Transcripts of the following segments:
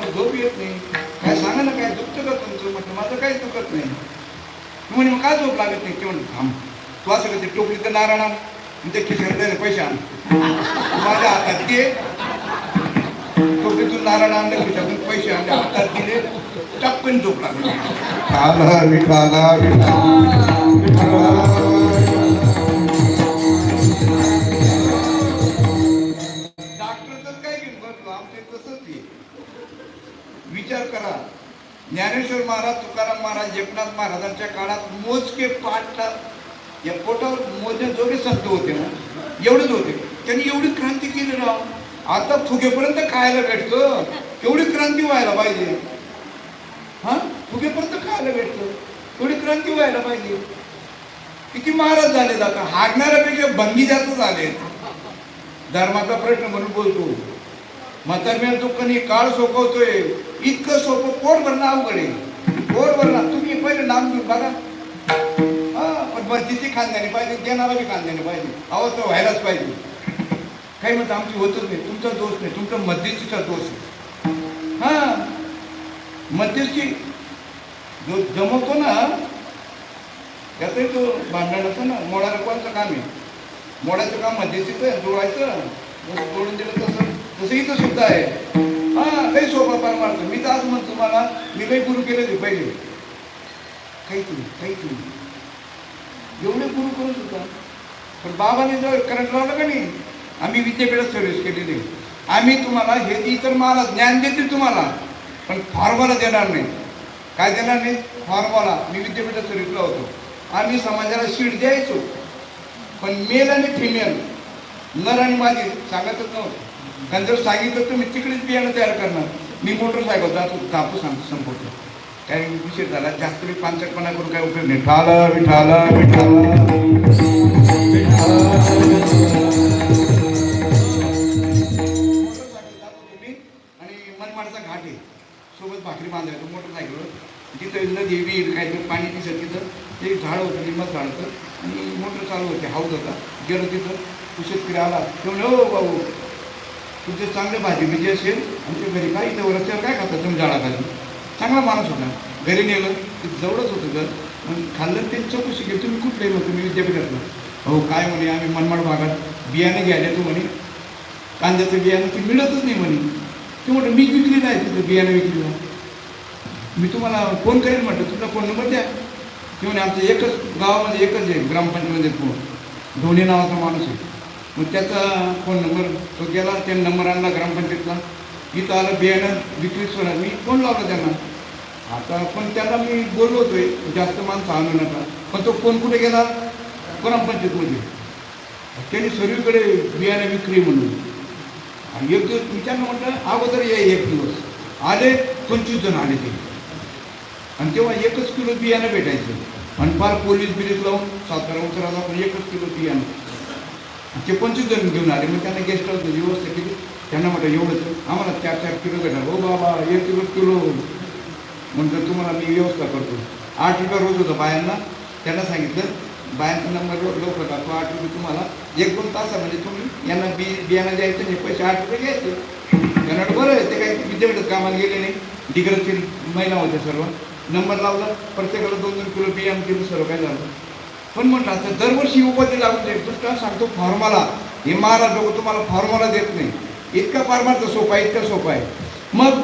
मला झोप येत नाही. काय सांगा ना काय दुखतं का तुमचं? म्हटलं माझं काहीच दुखत नाही. तू म्हणे मग काय झोप लागत नाही? ते म्हणलं थांब तू असं करते ते तर नारायण आण आणि ते खिशात पैसे आण. माझ्या हातात ते टोपलीतून नारायण आणलं खिशातून पैसे आणले हातात दिले टपकन झोप लागली. विठाला विठाला ज्ञानेश्वर महाराज तुकाराम महाराज जगन्नाथ महाराजांच्या काळात मोजके पाठ या पोटावर मोजणे जोगे संत होते ना. एवढेच होते. त्यांनी एवढी क्रांती केली राव. आता फुगेपर्यंत खायला भेटतं. एवढी क्रांती व्हायला पाहिजे. हा? फुगेपर्यंत खायला भेटतं. एवढी क्रांती व्हायला पाहिजे. किती महाराज झाले जातात हाडणाऱ्यापेक्षा भंगी जास्त झाले धर्माचा प्रश्न म्हणून बोलतो. म्हातारम्या दुःखाने काळ सोपवतोय इतकं सोपं कोण भरणं अवघड आहे कोण भरणं तुम्ही पहिले नाम घेऊन बघा. हा पण मस्जिदची खानदानी पाहिजे देणारा बी खानदानी पाहिजे. अवस्था व्हायलाच पाहिजे. काही म्हणतं आमची होतच नाही. तुमचा दोष नाही. तुमचा मध्यस्थीचा दोष आहे. हा. मध्यस्थी जो जमवतो ना त्यातही तो भांडणाचं ना मोडाला कोणचं काम आहे? मोडाचं काम मध्यस्थीचं आहे जोडायचं. जोडून दिलं तसं. तसं इथं सुद्धा आहे. हा काही सोपा पार मारतो मी तर आज म्हणतो तुम्हाला मी काही गुरु केले ते पहिले. काही तुम्ही काही तुम्ही. एवढे गुरु करू सुद्धा पण बाबाने जर करंट लावलं का नाही आम्ही विद्यापीठात सर्व्हिस केलेली आम्ही तुम्हाला हे इतर मला ज्ञान देतील तुम्हाला पण फॉर्म्युला देणार नाही. काय देणार नाही? फॉर्म्युला मी विद्यापीठात सर्व्हिसला होतो. आम्ही समाजाला शीट द्यायचो. पण मेल आणि फिमेल नर आणि माझी सांगतच नव्हतं. कारण जर सांगितलं तर मी तिकडेच बियाणं तयार करणार. मी मोटरसायकल जातो कापू सांगतो संपवतो. काय उशीर झाला जास्त मी पांचटपणा करून काय उपयोग नाही. विठाला विठाला विठाला. मोटरसायकल जातो तुम्ही आणि मनमाडचा घाट आहे. सोबत भाकरी बांधायचो मोटरसायकलवर. तिथं नदी विहीर काहीतरी पाणी दिसत तिथं ते झाड होतं लिंबाचं झाड होतं. आणि मोटर चालू होते हाऊस होता. गेलो तिथं. तो शेतकरी आला. हो भाऊ तिथे चांगलं भाजी बिजी असेल आमच्या घरी काय इथं रस्त्यावर काय खातात तुम्ही झाडाखाली? चांगला माणूस होता. घरी नेलं ते जवळच होतं घर. मग खाल्लं ते चौकशी केली. तुम्ही कुठले मग तुम्ही विद्यापीठातलं. हो काय म्हणे? आम्ही मनमाड भागात बियाणे घ्यायला तू म्हणे. कांद्याचं बियाणं ते मिळतच नाही म्हणे. ते म्हटलं मी विकली नाही तिथं बियाणं विकली मी तुम्हाला फोन करेन म्हटलं तुमचा फोन नंबर द्या. ते म्हणे आमचं एकच गावामध्ये एकच आहे ग्रामपंचायतमध्ये फोन. धोनी नावाचा माणूस आहे. मग त्याचा फोन नंबर तो गेला त्या नंबर आणला ग्रामपंचायतला. इथं आलं बियाणं विक्रीच होणार मी फोन लावला त्यांना. आता पण त्याला मी बोललो होतोय जास्त माणसं आणू नका. पण तो फोन कुठे गेला? ग्रामपंचायतमध्ये. त्यांनी सर्वीकडे बियाणं विक्री म्हणून. आणि एक दिवस विचारणं म्हटलं अगोदर या एक दिवस. आले पंचवीस जण आले ते. आणि तेव्हा एकच किलो बियाणं भेटायचं. आणि फार पोलीस बिलीस लावून सातारा उतराला पण एकच किलो बियाणं. ते पंचवीस जण घेऊन आले? मग त्यांना गेस्ट हाऊस व्यवस्था केली. त्यांना म्हटलं एवढंच आम्हाला चार चार किलो घेणार हो बाबा एक किलो किलो. म्हणतो तुम्हाला मी व्यवस्था करतो. आठ रुपये रोज होतं बायांना. त्यांना सांगितलं बायांचा नंबर लवकर टाकतो. आठ रुपये तुम्हाला एक दोन तासामध्ये तुम्ही यांना बी बियाणं द्यायचं नाही पैसे आठ रुपये घ्यायचे. त्यांना बरं आहे ते काही विद्यापीठात कामाला गेले नाही. डिग्रजची महिला होत्या सर्व. नंबर लावला. प्रत्येकाला दोन दोन किलो बियाणं दिलं सर्व काय झालं. पण म्हटलं तर दरवर्षी उपाधी लागून देत पण सांगतो? फॉर्म्युला. हे महाराज लोक तुम्हाला फॉर्म्युला देत नाही. इतका फार्माचा सोपा आहे इतका सोपा आहे. मग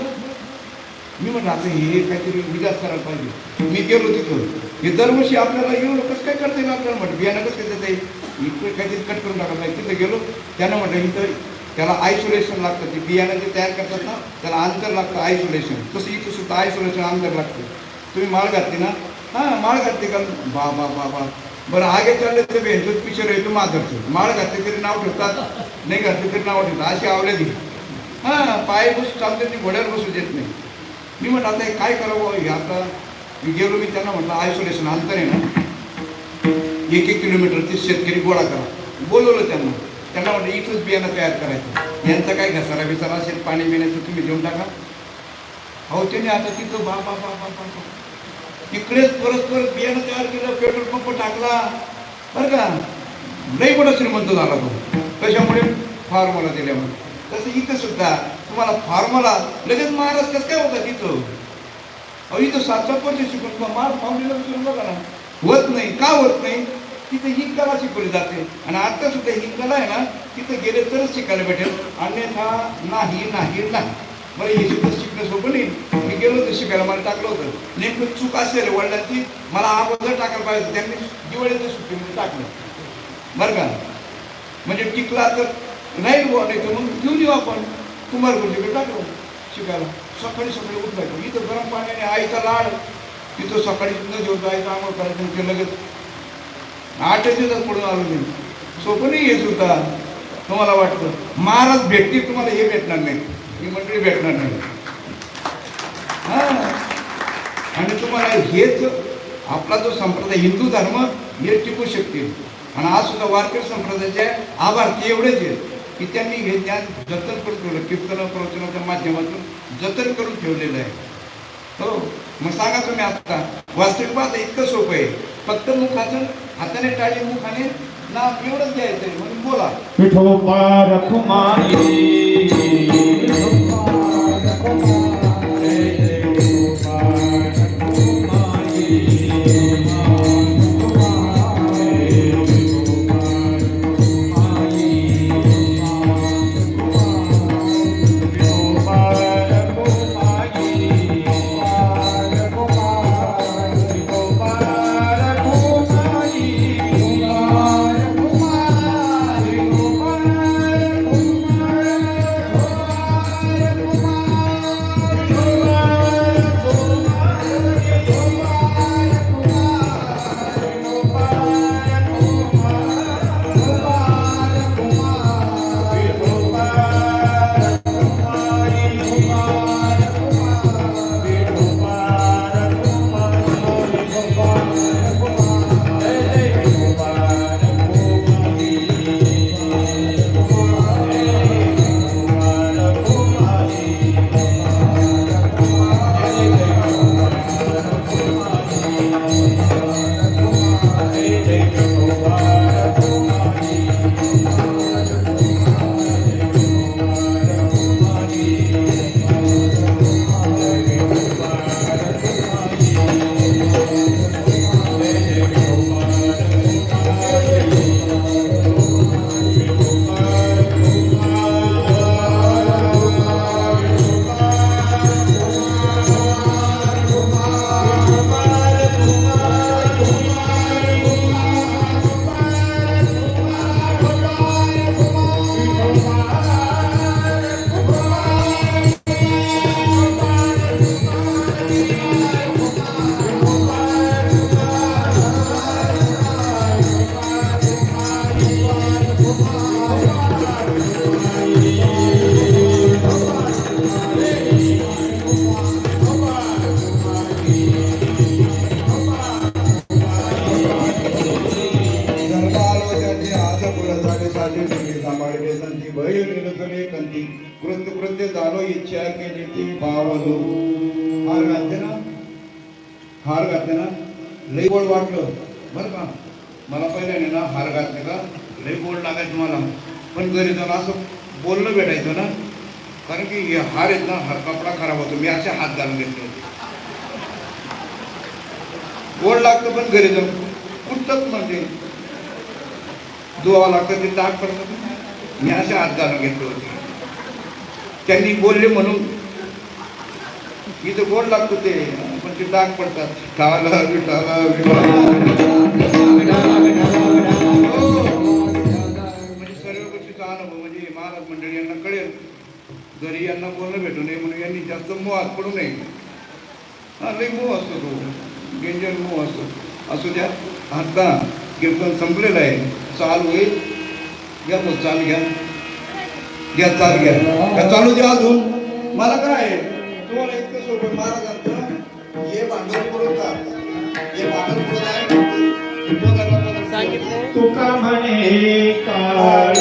मी म्हटलं आता हे काहीतरी विकास करायला पाहिजे. मी गेलो तिथं. हे दरवर्षी आपल्याला येऊन कसं काय करता येईल आपल्याला म्हटलं? बियाणं कसं काय देता येईल? इकडे काहीतरी कट करून टाकत नाही तिथं गेलो. त्यानं म्हटलं इथं त्याला आयसोलेशन लागतं. ते बियाणं जे तयार करतात ना त्याला अंतर लागतं आयसोलेशन तसं इथं सुद्धा आयसोलेशन अंतर लागतं. तुम्ही माळ घातली ना? हां माळ घातली का? बा बा बा बा. बरं आगे चालले तर भेटतो पिक्चर येतो माधवचं माळ घातली तरी नाव ठेवतात नाही घातलं तरी नाव ठेवतात. अशी आवले दिली हां पाय बसू चालते ती घोड्यावर बसू देत नाही. मी म्हटलं आता काय करावं? हे आता मी गेलो मी त्यांना म्हटलं आयसोलेशन अंतर आहे ना. एक एक किलोमीटर ते शेतकरी गोळा करा. बोलवलं त्यांना. त्यांना म्हटलं इथंच बियाणं तयार करायचं. यांचा काय घसारा बिसारा असेल पाणी बिण्याचं तुम्ही देऊन टाका. हो त्यांनी आता तिथं बा बा बा बा बा. तिकडेच परत परत बियाणं तयार केलं पेट्रोल पंप टाकला. बरं का? नाही मोठा श्रीमंत झाला तो. कशामुळे फॉर्म्युला दिल्यामुळे. तसं इथं सुद्धा तुम्हाला फॉर्म्युला लगेच महाराज कसं काय होता तिथं? अहो इथं सात सात शिकवत शिकून मग फाउंडेला विचारून बघा ना. होत नाही. का होत नाही? तिथे ही कला शिकवली जाते. आणि आता सुद्धा ही कला आहे ना तिथं गेले तरच शिकायला भेटेल. अन्यथा नाही नाही नाही. बरं हे सुद्धा शिकणं सोपं नाही. मी गेलो होतो शिकायला मला टाकलं होतं. नेमकं चूक असेल वडिलांची मला अगोदर टाकायला पाहिजे त्यांनी दिवाळीच्या सुट्टीमध्ये टाकलं. बरं का? म्हणजे टिकला तर नाही नाही तर मग घेऊन येऊ आपण. कुमार गुरुजीकडे टाकलो शिकायला. सकाळी सकाळी उठायचं. इथं गरम पाण्याने आईचा लाड. तिथं सकाळी न जेवतो आईचा आंघोळ करायचं ते लगेच आठ दिवसात पडून आलो मी. सोपं नाही येत होता तुम्हाला वाटतं. महाराज भेटतील तुम्हाला हे भेटणार नाही. ही मंडळी भेटणार नाही हा आणि हेच आपला जो संप्रदाय हिंदू धर्म हे टिकू शकतील आणि आज सुद्धा वारकरी संप्रदायाचे आभार ते एवढेच आहेत की त्यांनी हे ज्ञान जतन करून ठेवलं कीर्तन प्रवचनाच्या माध्यमातून जतन करून ठेवलेलं आहे. हो मग सांगा तुम्ही आता वास्तविक पाहता इतकं सोपं आहे. फक्त मुखाचं हाताने टाळी मुखाने नाम एवढंच द्यायचं म्हणून बोला. बरं का? मला पहिल्याने ना हार घातले का? लई बोल लागायचं मला पण घरी जाऊन असं बोलणं भेटायचं ना. कारण की हे हार आहेत ना हार कपडा खराब होतो. मी असे हात घालून घेतले होते. गोड लागतं पण घरी जाऊन. कुठंच म्हणजे धुवावं लागतं ते डाग पडतं मी असे हात घालून घेतले होते. त्यांनी बोलले म्हणून. इथं गोड लागतो ते. पण ते डाग पडतात विठाला विठाला. म्हणजे सर्व गोष्टीचा अनुभव म्हणजे महाराज मंडळी यांना कळेल. घरी यांना बोलणं भेटू नये म्हणून यांनी जास्त मोहात पडू नये. हा लई मोह असतो तो. डेंजर मोह असतो. असू द्या. आता कीर्तन संपलेलं आहे. चाल होईल घ्या तो चाल घ्या. घ्या चाल घ्या. चालू द्या अजून. मला काय आहे? तुम्हाला इतकं सोबत महाराज हे भांडवल पुरवतात हे भांडवल तुका म्हणे काळ.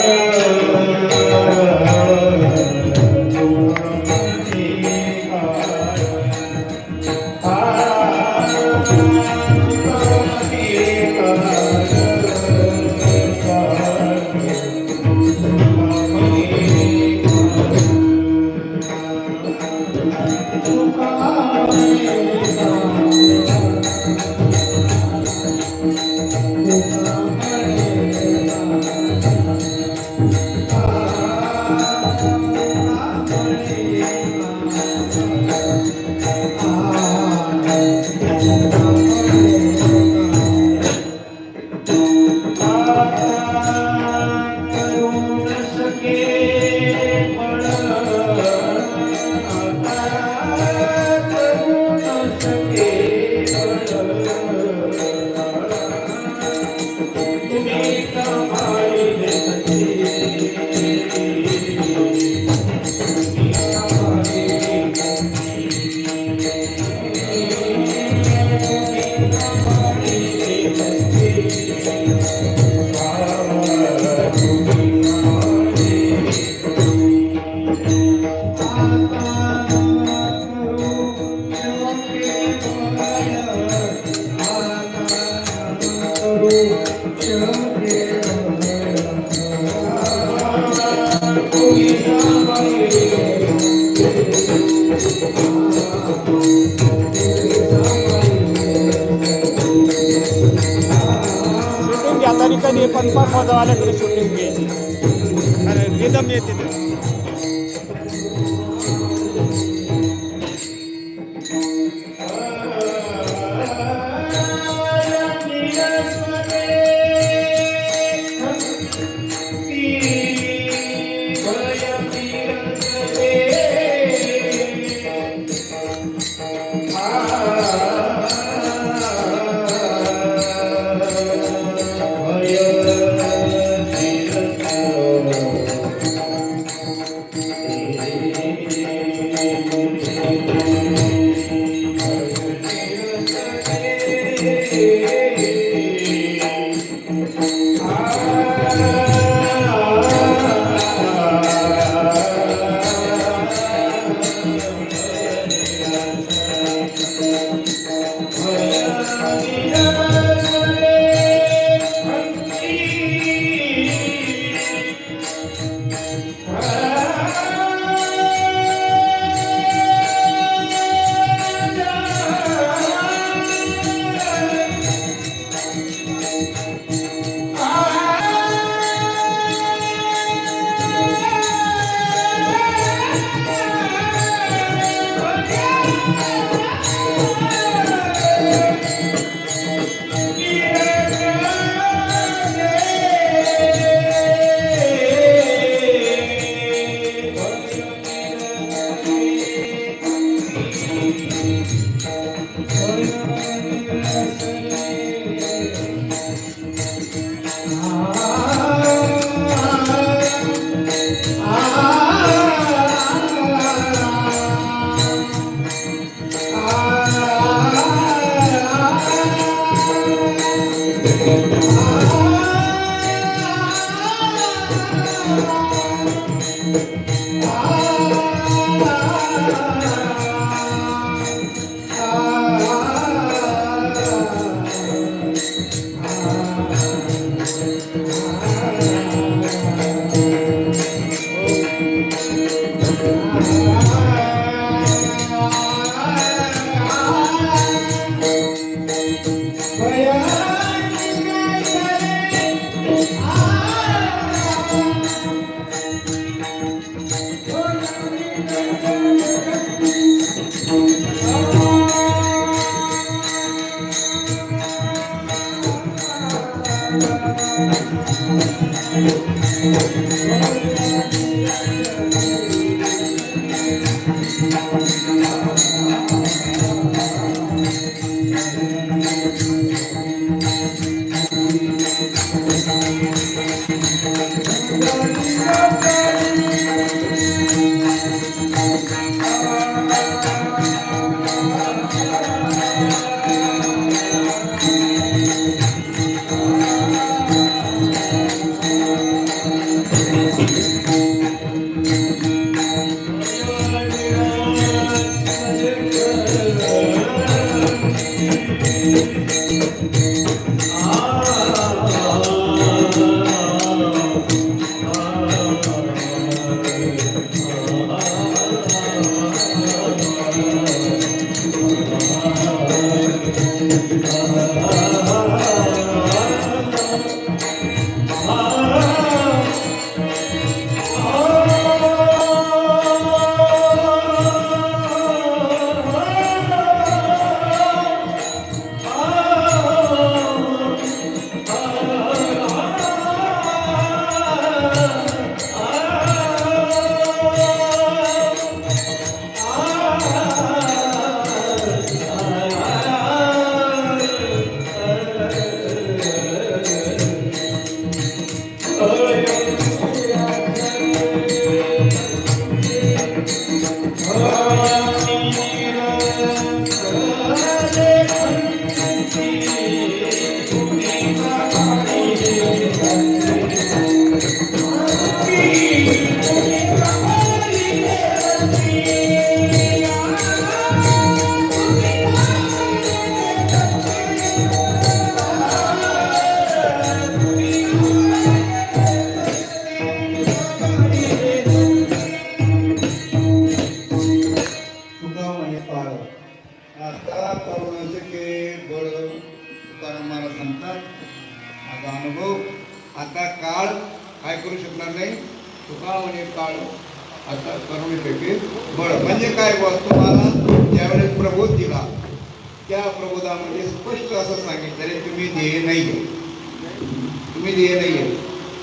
उमेद ध्येय नाही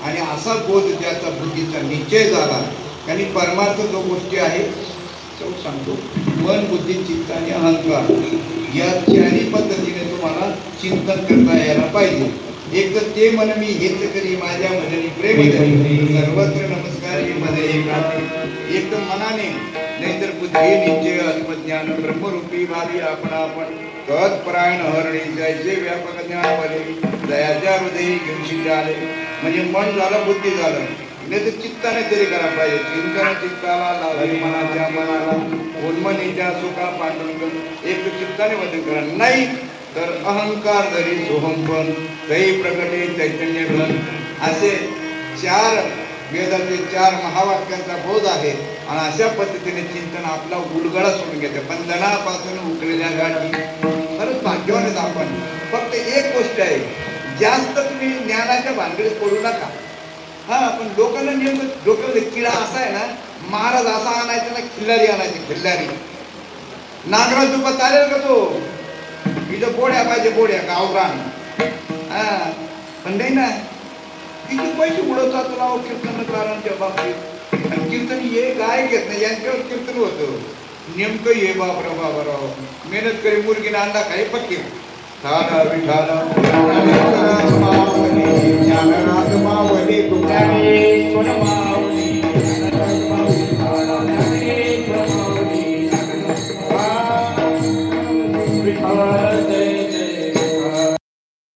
आणि असा बोध ज्याचा बुद्धीचा निश्चय झाला. आणि परमार्थ जो गोष्टी आहे. तो सांगतो मन बुद्धी चित्त आणि अहंकार या चारही पद्धतीने तुम्हाला चिंतन करता यायला पाहिजे. एक तर ते मन मी हेच करी माझ्या मनाने प्रेम धरी. सर्वत्र नमस्कार हे मध्ये एक एक तर मनाने नाहीतर बुद्धी निश्चय आत्मज्ञान ब्रह्मरूपी भावी आपण आपण. तत्परायण हरणी जयचे व्यापक ज्ञान बरे दयाच्या हृदयी घेऊन आले. म्हणजे मन झालं बुद्धी झालं. नाही तर चित्ताने तरी करा पाहिजे. चिंतन चित्ताला लावे मनाच्या मनाला. उन्मनीच्या सुखा पांडुरंग एक चित्ताने बदल करा. नाही तर अहंकार जरी सोहंपण दही प्रकटे चैतन्य घन असे चार वेदाचे चार महावाक्यांचा बोध आहे. आणि अशा पद्धतीने चिंतन आपला उलगडा सोडून घेते. बंधनापासून उकलेल्या गाठी. खरंच भाग्यवान आहेत आपण. फक्त एक गोष्ट आहे जास्त तुम्ही ज्ञानाच्या भानगडीत पडू नका. हा पण लोकांना नेमकं डोक्यामध्ये म्हणजे किडा असा आहे ना महाराज असा आणायचा ना खिल्लारी आणायची खिल्लारी. नागराज दुपा चालेल का तो? इथं बोड्या पाहिजे बोड्या गावरान. हा पण नाही ना किती पैसे उडवतात तुला अहो कीर्तनकारांच्या बाबतीत? कीर्तन हे गाय घेत नाही यांच्यावर कीर्तन होतं. नियम तो ये बाप रे बाप रे मेहनत करे मुर्गी ना अंडा खाए खाई पक्की ठाला विठाल ज्ञानराज मावली ज्ञानराज मावली सुनवा